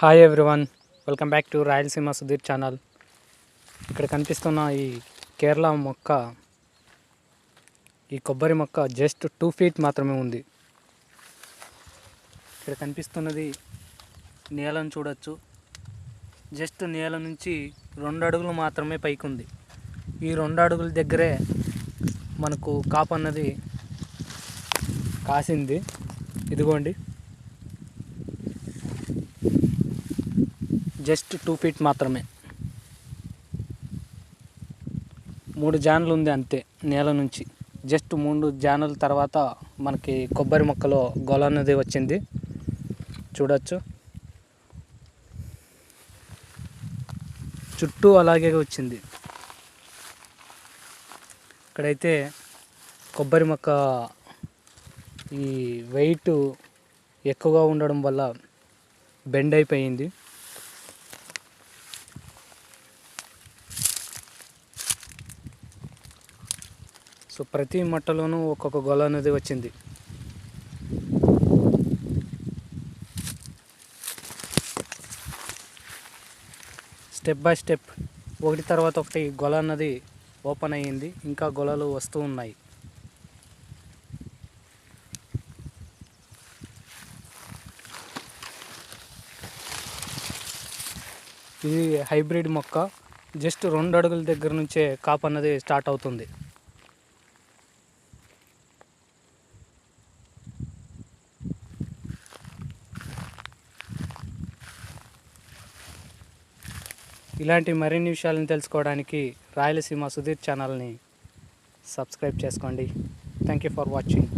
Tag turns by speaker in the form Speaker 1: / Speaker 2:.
Speaker 1: Hi everyone welcome back to Rayalaseema Sudheer channel ఇక్కడ కనిపిస్తున్న ఈ కేరళ మొక్క ఈ కొబ్బరి మొక్క జస్ట్ టూ ఫీట్ మాత్రమే ఉంది. ఇక్కడ కనిపిస్తున్నది నేలను చూడొచ్చు. జస్ట్ నేల నుంచి రెండు అడుగులు మాత్రమే పైకి ఉంది ఈ రెండు అడుగుల దగ్గరే మనకు కాపు అన్నది కాసింది. ఇదిగోండి. జస్ట్ టూ ఫీట్ మాత్రమే. మూడు జాన్లు ఉంది అంతే నేల నుంచి. జస్ట్ మూడు జానుల తర్వాత మనకి కొబ్బరి మొక్కలో గొల అనేది వచ్చింది. చూడొచ్చు. చుట్టూ అలాగే వచ్చింది. ఇక్కడైతే కొబ్బరి మొక్క ఈ వెయిట్ ఎక్కువగా ఉండడం వల్ల బెండ్ అయిపోయింది. సో ప్రతి మట్టలోనూ ఒక్కొక్క గొల అనేది వచ్చింది. స్టెప్ బై స్టెప్ ఒకటి తర్వాత ఒకటి గొల అన్నది ఓపెన్ అయ్యింది. ఇంకా గొలలు వస్తూ ఉన్నాయి. ఇది హైబ్రిడ్ మొక్క. జస్ట్ రెండు అడుగుల దగ్గర నుంచే కాపు అన్నది స్టార్ట్ అవుతుంది. ఇలాంటి మరిన్ని విషయాలను తెలుసుకోవడానికి రాయలసీమ సుధీర్ ఛానల్ని సబ్స్క్రైబ్ చేసుకోండి. Thank you for watching